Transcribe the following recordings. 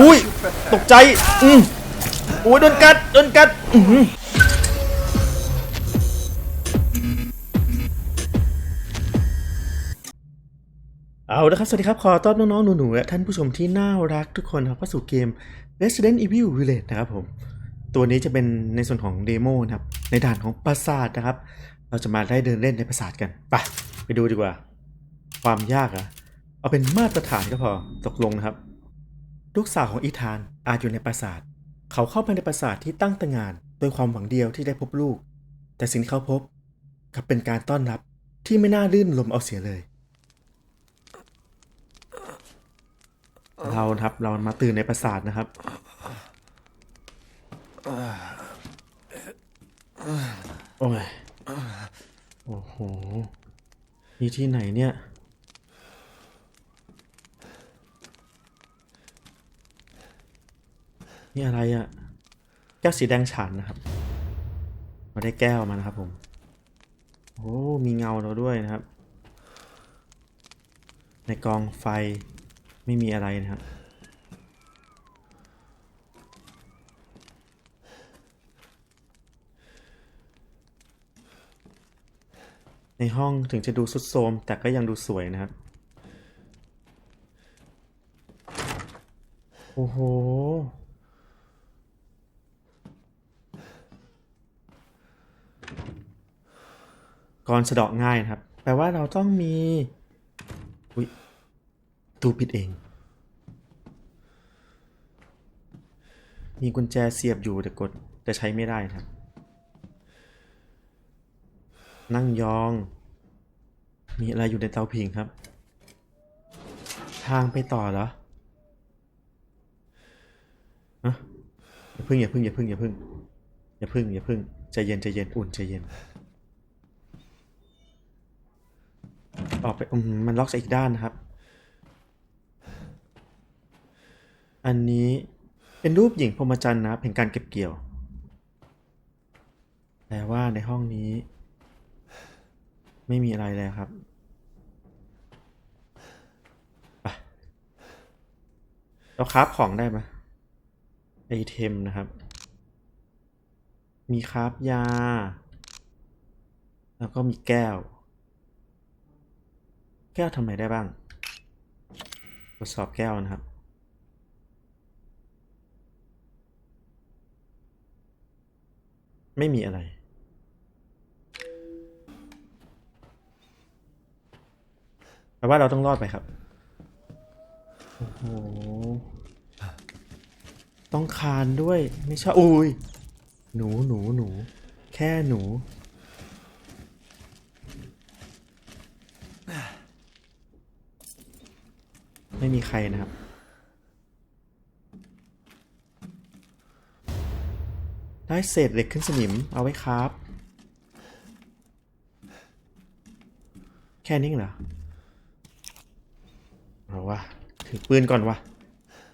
อุ้ยตกใจอืมโอ้ยโดนกัดโดนกัดอือเอาละครับ สวัสดีครับ ขอต้อนรับน้องๆหนูๆและท่านผู้ชมที่น่ารักทุกคนครับเข้าสู่เกม Resident Evil Village นะครับผม ตัวนี้จะเป็นในส่วนของเดโมนะครับ ในด่านของปราสาทนะครับ เราจะมาได้เดินเล่นในปราสาทกัน ไป ไปดูดีกว่า ความยากอะเอาเป็นมาตรฐานก็พอตกลงนะครับ ลูกสาวของอีธานอาจอยู่ในปราสาท เขาเข้าไปในปราสาทที่ตั้งตระหงานโดยความหวังเดียวที่ได้พบลูก แต่สิ่งที่เขาพบกลับเป็นการต้อนรับที่ไม่น่าลื่นลมเอาเสียเลย เราครับเรามาตื่นในปราสาทนะครับ โอ้ยโอ้โหนี่ที่ไหนเนี่ย นี่อะไรอะ่ะ แก้วสีแดงฉานนะครับ เราได้แก้วมานะครับผม โอ้ มีเงาเราด้วยนะครับ ในกองไฟไม่มีอะไรนะครับ ในห้องถึงจะดูสุดโทมแต่ก็ยังดูสวยนะครับโอ้โห กรสะเดาะง่ายนะครับ แปลว่าเราต้องมี อุ้ยตูปิดเอง มีกุญแจเสียบอยู่แต่กดแต่ใช้ไม่ได้ครับ นั่งยอง มีอะไรอยู่ในเตาผิงครับ ทางไปต่อเหรออะอย่าพึ่งอย่าพึ่งอย่าพึ่งอย่าพึ่งอย่าพึ่งอย่าพึ่งใจเย็นใจเย็นอุ่นใจเย็น ออกไปอืมมันล็อกจากอีกด้านนะครับ อันนี้เป็นรูปหญิงพรหมจรรย์นะครับแห่งการเก็บเกี่ยวแต่ว่าในห้องนี้ ไม่มีอะไรเลยครับเราคราฟของได้ไหมไอเทมนะครับ มีคราฟยา แล้วก็มีแก้ว แก้วทำไมได้บ้าง ทดสอบแก้วนะครับ ไม่มีอะไรแปลว่าเราต้องรอดไปครับ โอ้โห ต้องคานด้วย ไม่ใช่อุ้ย หนูหนูหนู แค่หนู ไม่มีใครนะครับ ได้เศษเหล็กขึ้นสนิมเอาไว้ครับ แค่นี้เหรอเอาวะถือปืนก่อนวะ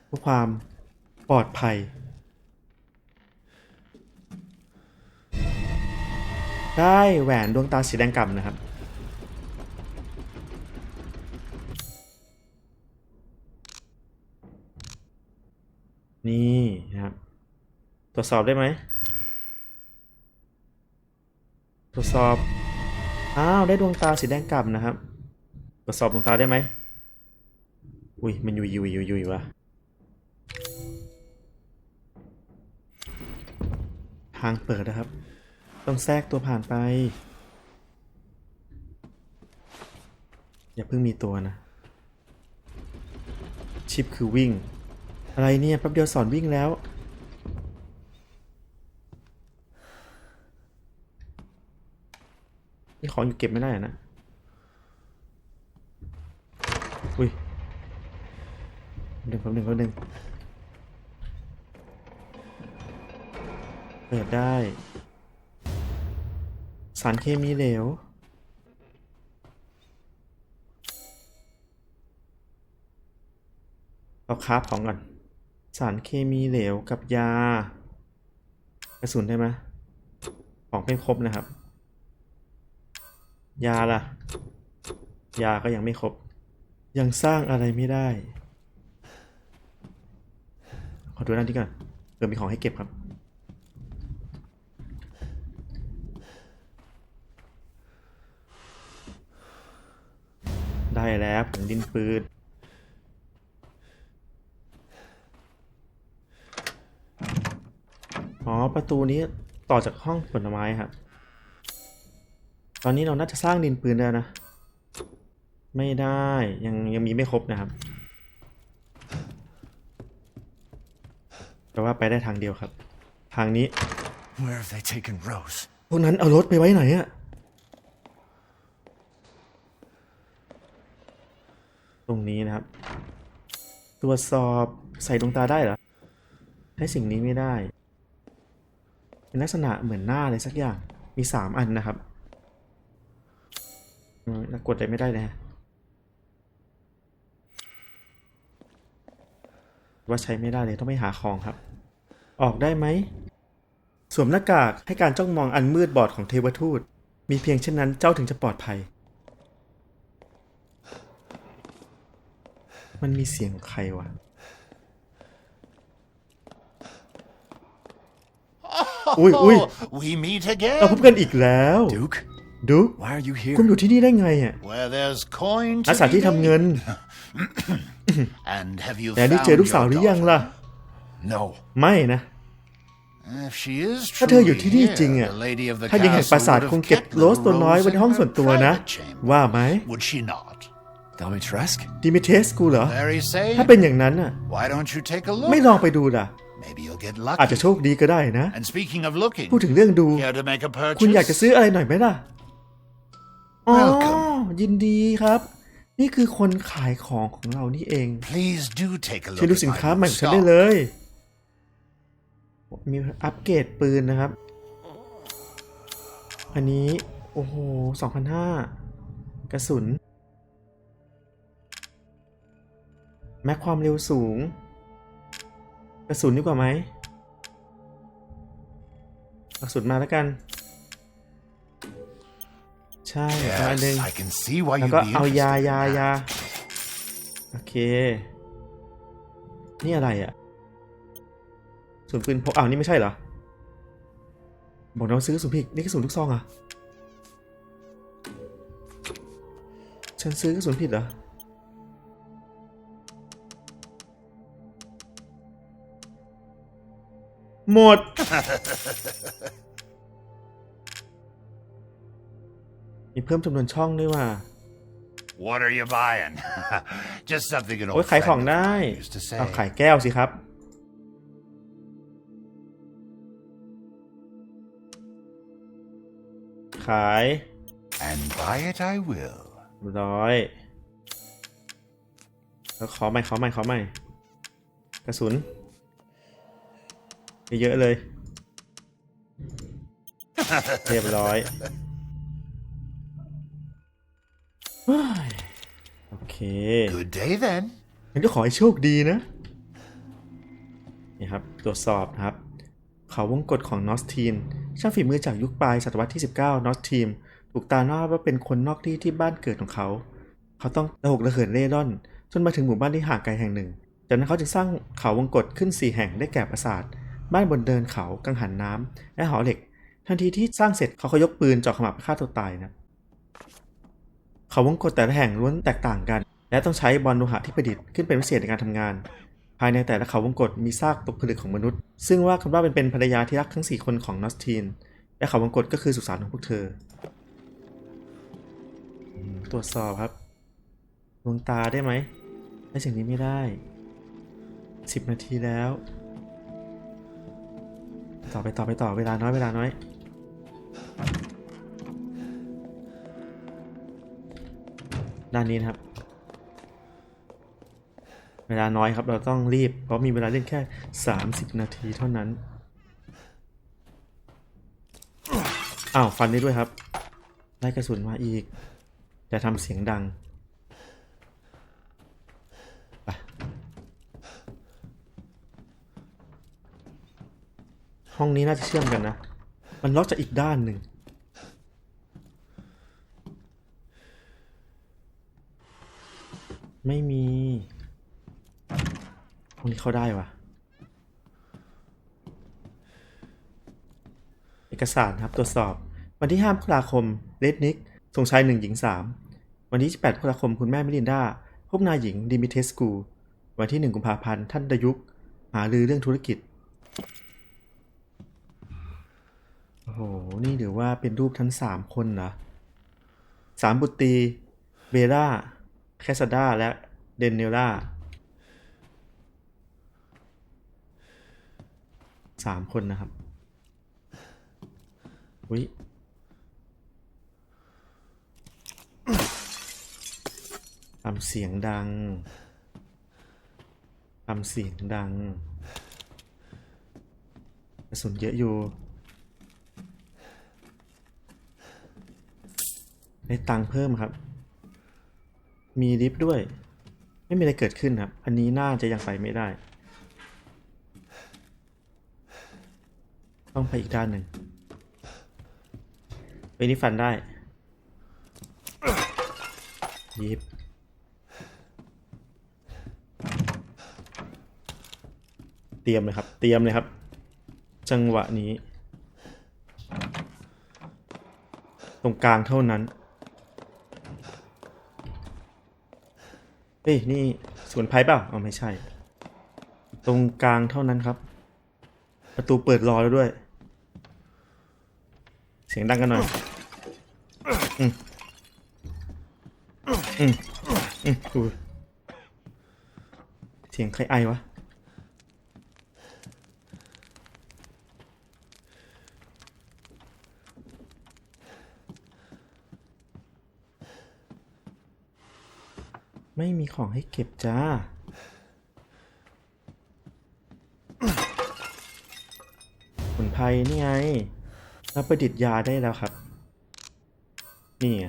เพื่อความปลอดภัย ได้แหวนดวงตาสีแดงกล่ำนะครับ นี่นะครับตรวจสอบได้ไหมตรวจสอบ อ้าว ได้ดวงตาสีแดงกล่ำนะครับ ตรวจสอบดวงตาได้ไหม อุ้ย มันยุยยุยยุยยุยวะทางเปิดนะครับ ต้องแทรกตัวผ่านไป อย่าเพิ่งมีตัวนะ ชิปคือวิ่ง อะไรเนี่ยแป๊บเดียวสอนวิ่งแล้ว นี่ของอยู่เก็บไม่ได้อะนะ อุ้ยหนึ่งแป๊บหนึ่งแป๊บหนึ่งเปิดได้ สารเคมีเหลวเอาคราฟของก่อน สารเคมีเหลวกับยา กระสุนได้ไหมของไม่ครบนะครับ ยาล่ะ ยาก็ยังไม่ครบ ยังสร้างอะไรไม่ได้ ขอดูด้านที่ก่อนเผื่อมีของให้เก็บครับได้แล้วผงดินปืน อ๋อ ประตูนี้ต่อจากห้องผลไม้ครับ ตอนนี้เราน่าจะสร้างดินปืนได้แล้วนะ ไม่ได้ยังยังมีไม่ครบนะครับแต่ว่าไปได้ทางเดียวครับ ทางนี้ Where have they taken Rose? พวกนั้นเอารถไปไว้ไหนอะตรงนี้นะครับ ตรวจสอบใส่ดวงตาได้เหรอใช้สิ่งนี้ไม่ได้ เป็นลักษณะเหมือนหน้าอะไรสักอย่าง มีสามอันนะครับกดอะไรไม่ได้เลยฮะว่าใช้ไม่ได้เลยต้องไปหาของครับ ออกได้ไหม สวมหน้ากากให้การจ้องมองอันมืดบอดของเทวทูต มีเพียงเช่นนั้นเจ้าถึงจะปลอดภัย มันมีเสียงใครวะ อุ้ยอุ้ย we meet เราพบ again. กันอีกแล้ว Duke, ดุ๊ก why are you here? คุณอยู่ที่นี่ได้ไงอะ Where there's coin อา to สา be ที่ทำเงิน made. And have you แต่นี่ found เจอลูกสาว your หรือยัง daughter? ล่ะ No. ไม่นะ If she is ถ้าเธออยู่ truly ที่นี่ here, จริงอะ the lady of the ถ้ายังแห่งปรา castle สาท would คง have เก็บ kept โรส little ตัวน้อย Rose ไว้ใน in ห้อง her ส่วนตัวนะ private chamber. ว่าไหม Would she not? Dimitrescu? ดิมิเทสกูเหรอ Very ถ้า safe. เป็นอย่างนั้นอะ Why don't you take a ไม่ look? ลองไปดูล่ะ Maybe you'll get อาจจะ lucky. โชคดีก็ได้นะ And speaking of looking, พูดถึงเรื่องดู care to make a คุณอยากจะ purchase? ซื้ออะไรหน่อยไหมล่ะ อ๋อ Welcome ยินดีครับ นี่คือคนขายของของเรานี่เอง Please do take a ช่วย look ดู at สิน my ค้าใหม่ new ของฉันได้ stock. เลย มีอัปเกรดปืนนะครับ อันนี้ โอ้โห2,500กระสุน แม็กความเร็วสูง กระสุนดีกว่าไหมกระสุนมาแล้วกัน ใช่เอาอันหนึง Yes, I can see why แล้ว you'd ก็ be เอายา interested ยา in ยา that. โอเค นี่อะไรอะ่ะส่วนปืนพกอ้าวนี่ไม่ใช่เหรอ บอกน้องซื้อกระสุนผิดนี่กระสุนลูกซองเหรอะ ฉันซื้อกระสุนผิดเหรอ หมด มีเพิ่มจำนวนช่องด้วยว่ะ What are you buying? Just something an โอ้ย old ขายของ friend of ได้ mine used to say. เอาขายแก้วสิครับ ขาย And buy it I will. ร้อย แล้วขอใหม่ขอใหม่ขอใหม่ กระสุน เยอะๆเลย เรียบร้อยเฮ้ยโอเค Good day then. งั้นก็ขอให้โชคดีนะ นี่ครับ ตรวจสอบนะครับ เขาวงกฎของนอสทีน ช่างฝีมือจากยุคปลายศตวรรษที่ 19 นอสทีมถูกตาหน้าว่าเป็นคนนอกที่ที่บ้านเกิดของเขา เขาต้องระหกระเหินเร่ร่อน จนมาถึงหมู่บ้านที่ห่างไกลแห่งหนึ่ง จากนั้นเขาจึงสร้างเขาวงกฏขึ้น 4 แห่งได้แก่ปราสาท บ้านบนเดินเขากังหันน้ำและหอเหล็ก ทันทีที่สร้างเสร็จเขาก็ยกปืนจ่อขมับฆ่าตัวตายนะเขาวงกฏแต่ละแห่งล้วนแตกต่างกัน และต้องใช้บอลโลหะที่ประดิษฐ์ขึ้นเป็นพิเศษในการทำงาน ภายในแต่ละเขาวงกฏมีซากตกผลึกของมนุษย์ ซึ่งว่ากันว่าเป็นเป็นภรรยาที่รักทั้ง 4 คนของนอสทีน และเขาวงกฏก็คือสุสานของพวกเธอ ตรวจสอบครับดวงตาได้ไหมได้สิ่งนี้ไม่ได้ 10 นาทีแล้ว ต่อไปต่อไปต่อเวลาน้อยเวลาน้อย ด้านนี้นะครับ เวลาน้อยครับเราต้องรีบ เพราะมีเวลาเล่นแค่ 30 นาทีเท่านั้น อ้าว ฟันได้ด้วยครับไล่กระสุนมาอีก จะทำเสียงดัง ห้องนี้น่าจะเชื่อมกันนะ มันล็อกจากอีกด้านหนึ่ง ไม่มีตรงนี้เข้าได้วะเอกสารครับตรวจสอบ วันที่5มกลาคมเลดนิกทรงชายหนึ่งหญิงสามวันที่18มกลาคมคุณแม่มิลินดาพบนายหญิงดิมิเทสกู วันที่ 1 กุมภาพันธ์ท่านดยุกหาลือเรื่องธุรกิจ โอ้โห นี่ถือว่าเป็นรูปทั้ง3คนนะสามบุตรีเบล่า แคสซาดา และเดนเนล่าสามคนนะครับ อุ้ยทำเสียงดังทำเสียงดังกระสุนเยอะอยู่ ได้ตังค์เพิ่มครับ มีลิฟต์ด้วย ไม่มีอะไรเกิดขึ้นครับ อันนี้น่าจะยังไปไม่ได้ ต้องไปอีกด้านหนึ่งไปนี่ฟันได้ยิบเตรียมเลยครับ เตรียมเลยครับ จังหวะนี้ ตรงกลางเท่านั้น เฮ้ยนี่สวนไพ่เปล่าอ๋อไม่ใช่ ตรงกลางเท่านั้นครับ ประตูเปิดรอแล้วด้วย เสียงดังกันหน่อยอืมอืมอืมอุ้ยเสียงใครไอวะ ไม่มีของให้เก็บจ้า ผลภัยนี่ไงรับประดิษฐ์ยาได้แล้วครับ นี่ไง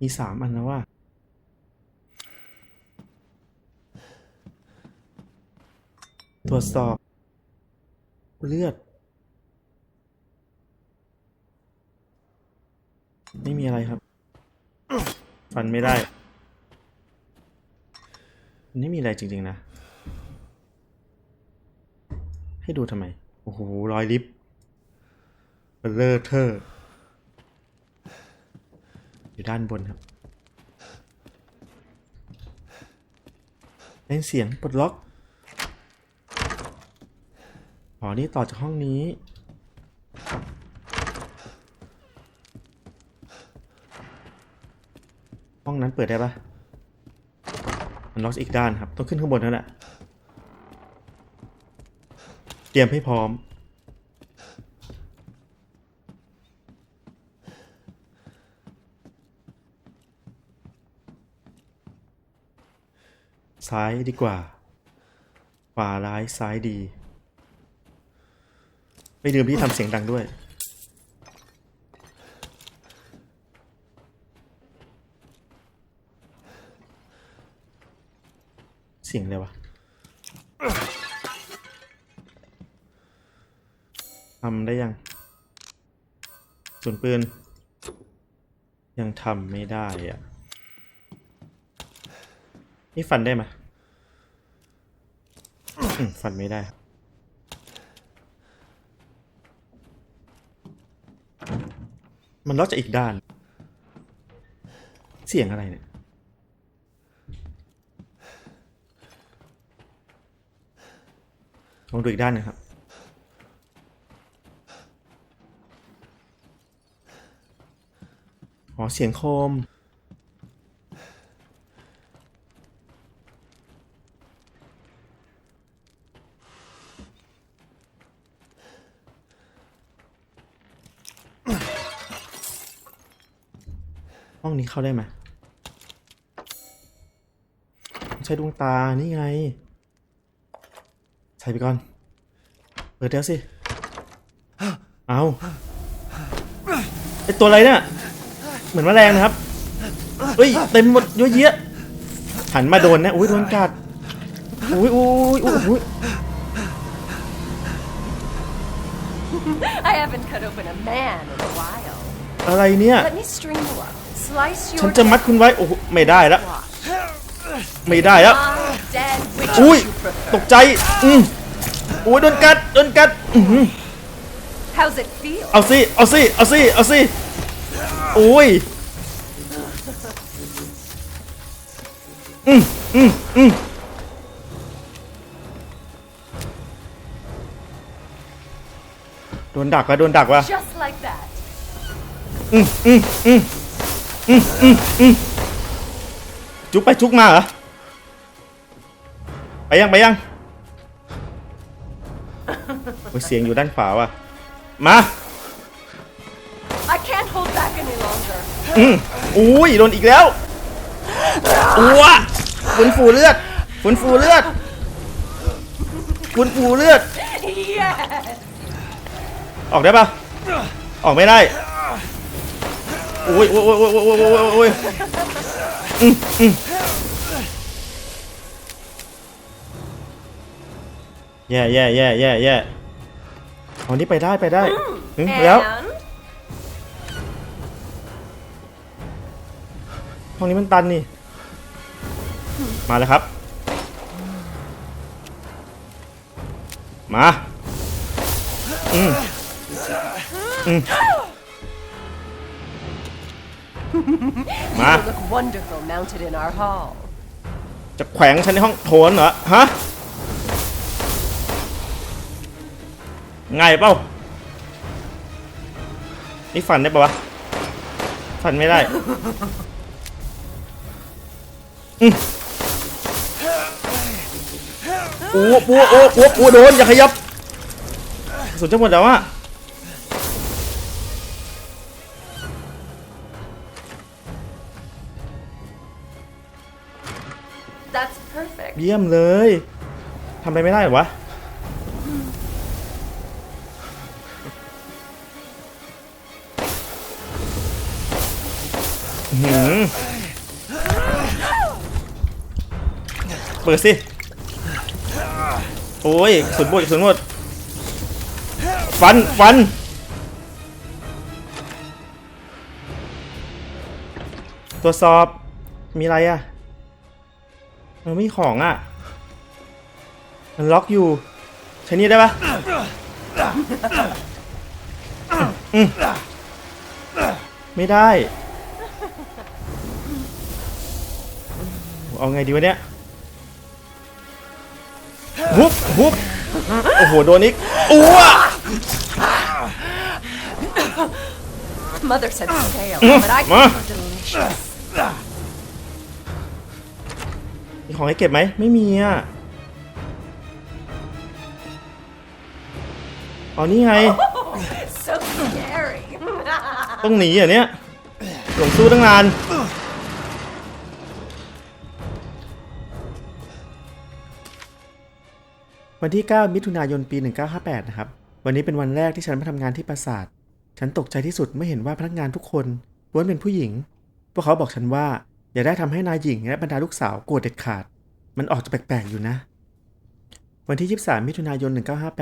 มีสามอันแล้วว่า ตรวจสอบ เลือด ไม่มีอะไรครับ ฟันไม่ได้มันไม่มีอะไรจริงๆนะ ให้ดูทำไม โอ้โห รอยลิฟต์เบลเลอร์เทอร์ อยู่ด้านบนครับเป็นเสียงปลดล็อกอ๋อนี่ต่อจากห้องนี้ ห้องนั้นเปิดได้ปะมันล็อกอีกด้านครับ ต้องขึ้นข้างบนนั่นแหละเตรียมให้พร้อม ซ้ายดีกว่า ขวาร้ายซ้ายดี ไม่ลืมที่ทำเสียงดังด้วย สียงอะไรวะทำได้ยังส่วนปืน ยังทำไม่ได้อะนี่ฟันได้ไหมฟันไม่ได้มันล็อกจากอีกด้าน เสียงอะไรเนี่ย ลองดูอีกด้านหนึงครับ อ๋อ เสียงโคม ห้องนี้เข้าได้ไหม ใช้ดวงตา นี่ไง ส่ไปก่อน เปิดแล้วสิ เอาไอตัวอะไรเนี่ย เหมือนแมลงนะครับ เฮ้ย เต็มหมดเยอะแยะหันมาโดนนะ อุ้ยโดนกัด อุ้ยอุ้ยอุ้ยอุ้ย I haven't cut open a man in a while. อะไรเนี่ย Let me string you up. Slice ฉัน your จะมัดคุณไว้ โอ้โหไม่ได้แล้ว ไม่ได้แล้ว I'm dead. Which อุ้ย would you prefer? ตกใจ อืม อุ้ยโดนกัดโดนกัดอือหือ How's it feel? เอาสิเอาสิเอาสิเอาสิโอ้ยอืมอืมอืมโดนดักว่ะโดนดักว่ะ Just like that. จุกไปจุกมาเหรอ ไปยัง ไปยัง โอ้ยเสียงอยู่ด้านขวาว่ะ มา I can't hold back any longer. อืมอุ้ยโดนอีกแล้วอ้วฝุ่นฟูเลือดฝุ่นฟูเลือดฝุ่นฟูเลือด Yes. ออกได้ปะออกไม่ได้โอ้ยโอ้ยโอ้ยโอ้ยโอ้ยโอ้ยโอ้ยอืมอืม แย่แย่แย่แย่แย่เอานี่ไปได้ไปได้อืมแล้ว And ห้องนี้มันตันนี่ มาแล้วครับ มาอืมอืม มา you look wonderful mounted in our hall. จะแขวงฉันในห้องโถนเหรอ ฮะ ง่ายเปล่านี่ฟันได้ปะวะฟันไม่ได้อืมโอ้โหโอ้โหโอ้โหโดนอย่าขยับกระสุนจะหมดแล้วอะ That's perfect. เยี่ยมเลยทำอะไรไม่ได้เหรอวะ เปิดสิ โอ้ยสุดหมดสุดหมดฟัน ฟัน ตรวจสอบ มีอะไรอะมันไม่มีของอะ มันล็อกอยู่ ใช้นี่ได้ปะอืมไม่ได้ เอาไงดีวะเนี่ย ฮุบฮุบโอ้โหโดนอีกอ้ว Mother said stale, Mm, but I ma. think they're delicious. มีของให้เก็บไหมไม่มีอะเอานี่ไง So scary. ต้องหนีเหรอะเนี่ยหลงสู้ตั้งนาน วันที่ 9 มิถุนายนปี 1958 นะครับ วันนี้เป็นวันแรกที่ฉันมาทำงานที่ปราสาท ฉันตกใจที่สุดเมื่อเห็นว่าพนักงานทุกคนล้วนเป็นผู้หญิง พวกเขาบอกฉันว่าอย่าได้ทำให้นายหญิงและบรรดาลูกสาวโกรธเด็ดขาด มันออกจะแปลกๆอยู่นะ วันที่ 23 มิถุนายน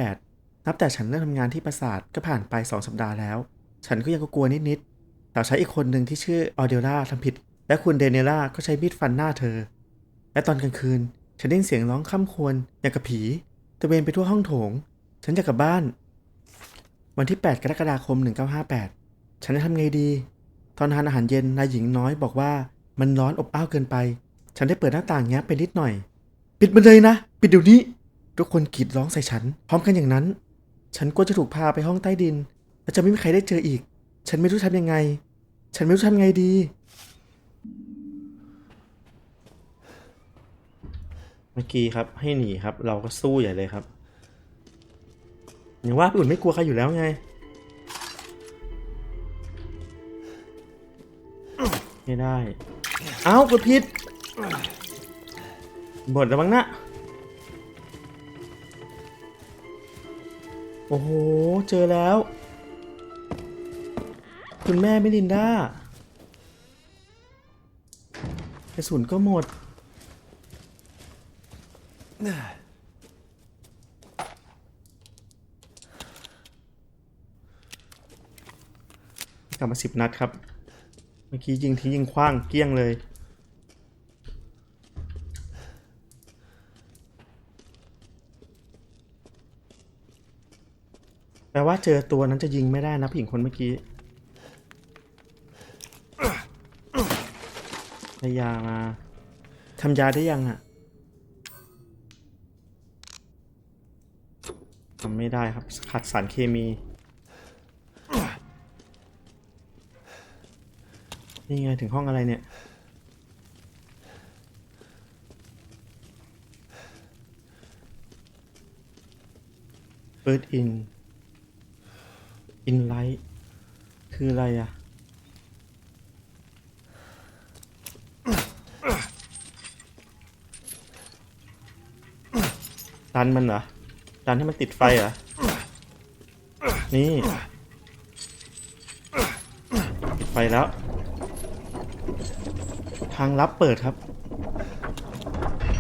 1958 นับแต่ฉันเริ่มทำงานที่ปราสาทก็ผ่านไป 2 สัปดาห์แล้ว ฉันก็ยังกลัวนิดๆสาวใช้อีกคนหนึ่งที่ชื่อออเดล่าทำผิด และคุณเดเนล่าก็ใช้มีดฟันหน้าเธอ และตอนกลางคืน ฉันได้ยินเสียงร้องค่ำควรอย่างกับผี ตะเวนไปทั่วห้องโถง ฉันจะกลับบ้าน วันที่ 8 กรกฎาคม 1958 ฉันจะทำไงดี ตอนทานอาหารเย็นนายหญิงน้อยบอกว่ามันร้อนอบอ้าวเกินไป ฉันได้เปิดหน้าต่างแง้มไปนิดหน่อย ปิดมันเลยนะ ปิดเดี๋ยวนี้ ทุกคนกรีดร้องใส่ฉัน พร้อมกันอย่างนั้น ฉันกลัวจะถูกพาไปห้องใต้ดิน และจะไม่มีใครได้เจออีก ฉันไม่รู้ทำยังไง ฉันไม่รู้ทำไงดี เมื่อกี้ครับให้หนีครับ เราก็สู้ใหญ่เลยครับอย่างว่าพี่อุ่นไม่กลัวใครอยู่แล้วไงไม่ได้ เอ้ากดผิดหมดแล้วบ้างนะโอ้โห เจอแล้ว คุณแม่ไมิลินดากระสุนก็หมด กลับมาสิบนัดครับ เมื่อกี้ยิงทิ้งยิงคว้างเกลี้ยงเลย แปลว่าเจอตัวนั้นจะยิงไม่ได้นะผู้หญิงคนเมื่อกี้ได้ยามาทำยาได้ยังอะท ไม่ได้ครับขาดสารเคมี นี่ไงถึงห้องอะไรเนี่ย เปิดอิน อินไลท์ คืออะไรอะดันมันเหรอ ดันให้มันติดไฟเหรอ นี่ ติดไฟแล้ว ทางลับเปิดครับ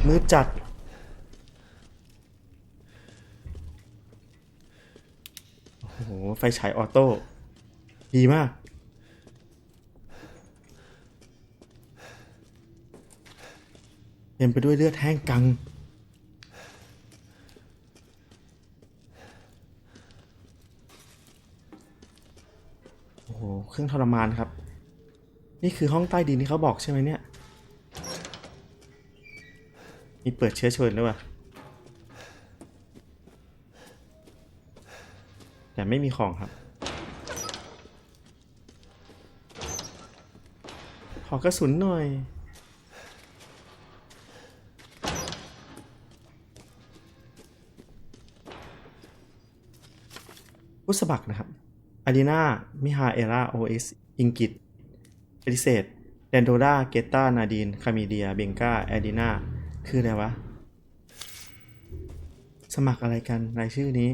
มืดจัด โอ้โห ไฟฉายออโต้ ดีมากเต็มไปด้วยเลือดแห้งกัง โอ้โห เครื่องทรมานครับ นี่คือห้องใต้ดินที่เขาบอกใช่ไหมเนี่ย มีเปิดเชื้อเชิญด้วยวะแต่ไม่มีของครับขอกระสุนหน่อยผู้สมัครนะครับ อารีนามิฮาเอราโอเอสอิงกิตเอลิเซตแดนโดราเกตตานาดีน คามิเดีย เบงกาแอดีนาคืออะไรวะ สมัครอะไรกัน รายชื่อนี้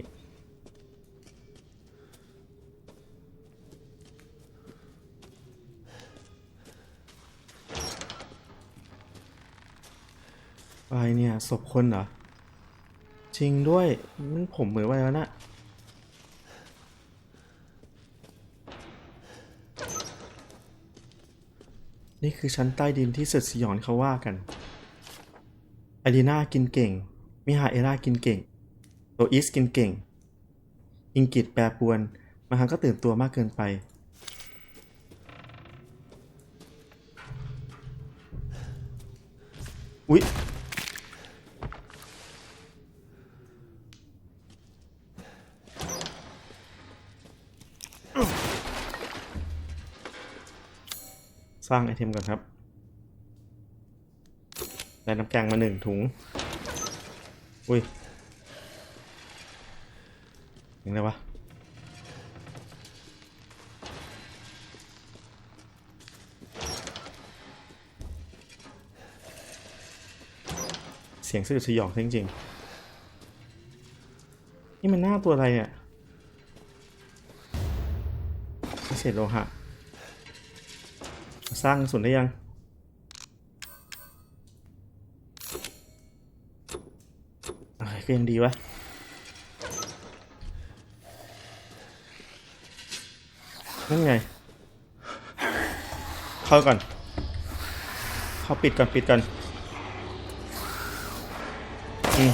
อะไรเนี่ย ศพคนเหรอ จริงด้วย มันผมเหมือนไว้แล้วนะ นี่คือชั้นใต้ดินที่สุดสยองเขาว่ากันอารีนากินเก่ง มิฮาเอรากินเก่ง โตอิสกินเก่ง อิงกิตแปรปวน มาฮังก็ตื่นตัวมากเกินไป อุ๊ย สร้างไอเทมก่อนครับ ได้น้ำแกงมาหนึ่งถุง อุ้ยยังไงวะเสียงสยดสยองจริงๆนี่มันหน้าตัวอะไรอะพิเศษโลหะ สร้างกระสุนได้ยัง อะไรก็ยังดีวะนั่นไง เข้าก่อน เข้าปิดก่อน ปิดก่อน อืม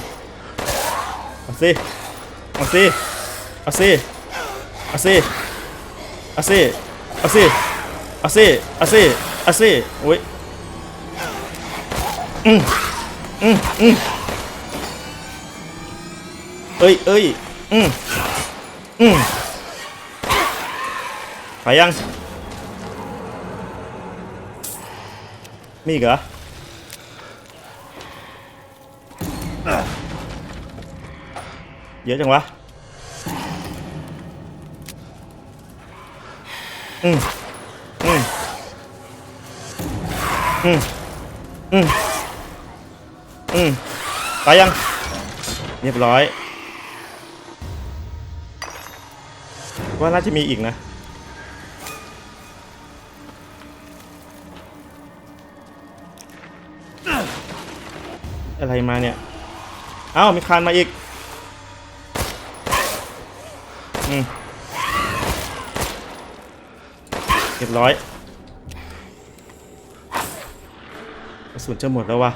เอาสิ เอาสิ เอาสิ เอาสิ เอาสิ เอาสิ อาสิเอาสิเอาสิโอ้ยอืมอืมอืมเอ้ยเอ้ยอืมอืมไปยังมีอีกเหรอเยอะจังวะอืม อืมอืมอืมไปยัง เรียบร้อย ว่าน่าจะมีอีกนะ อะไรมาเนี่ย เอ้า มีคานมาอีก อืมเรียบร้อย สุนจะหมดแล้ววะ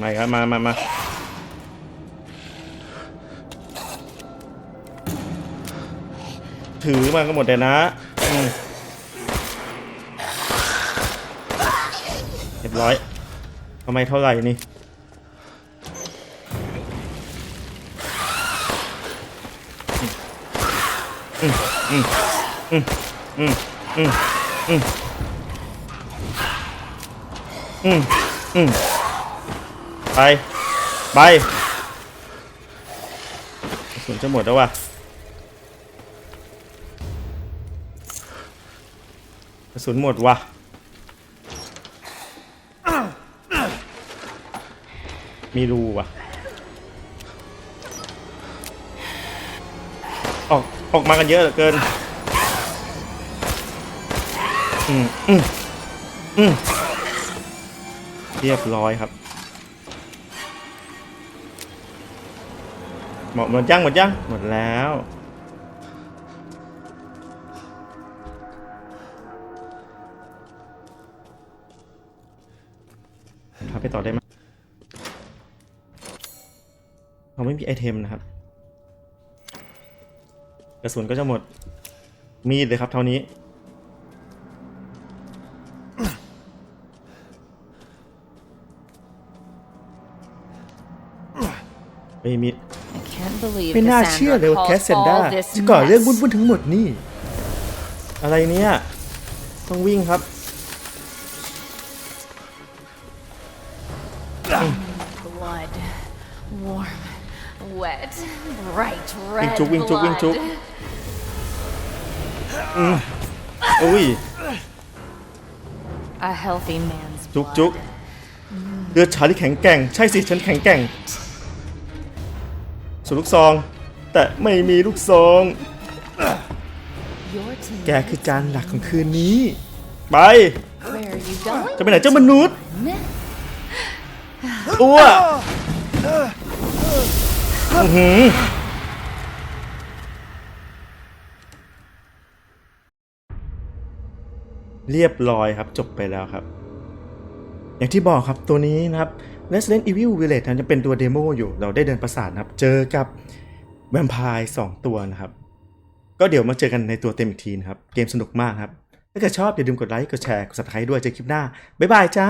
มาครับมามามาถือมาก็หมดเลยนะเรียบร้อยทำไมเท่าไหร่นี่อืมอืมอืม อืมอืมอืมอืมอืมไป ไปสุนจะหมดแล้วว่ะกระสุนหมดว่ะมีรูว่ะ ออกออกมากันเยอะเหลือเกิน อืมอืมอืมเรียบร้อยครับ หมดหมดยังหมดยังหมดแล้วครับไปต่อได้ไหมเราไม่มีไอเทมนะครับ กระสุนก็จะหมด มีดเลยครับเท่านี้ ไม่มี I can't believe ไม่น่าเชื่อเลยว่าแคสเซนด้าจะก่อเรื่องวุ่นๆทั้งหมดนี่ อะไรเนี่ย ต้องวิ่งครับ blood warm wet bright red วิ่งจุกวิ่งจุกวิ่งจุก blood. อุ้ย a healthy man's จุก blood. จุกเลือดชาที่แข็งแกร่ง ใช่สิ ฉันแข็งแกร่ง ส่วนลูกซอง แต่ไม่มีลูกซอง แกคือจานหลักของคืนนี้ ไปจะไปไหนเจ้ามนุษย์ตัวอือหือเรียบร้อยครับจบไปแล้วครับ อย่างที่บอกครับตัวนี้นะครับ Resident Evil Village นะจะเป็นตัวเดโมอยู่ เราได้เดินประสานนะครับ เจอกับแวมไพร์สองตัวนะครับ ก็เดี๋ยวมาเจอกันในตัวเต็มอีกทีนะครับ เกมสนุกมากครับ ถ้าเกิดชอบอย่าลืมกดไลค์ กดแชร์ กด subscribe ด้วย เจอคลิปหน้า บ๊ายบายจ้า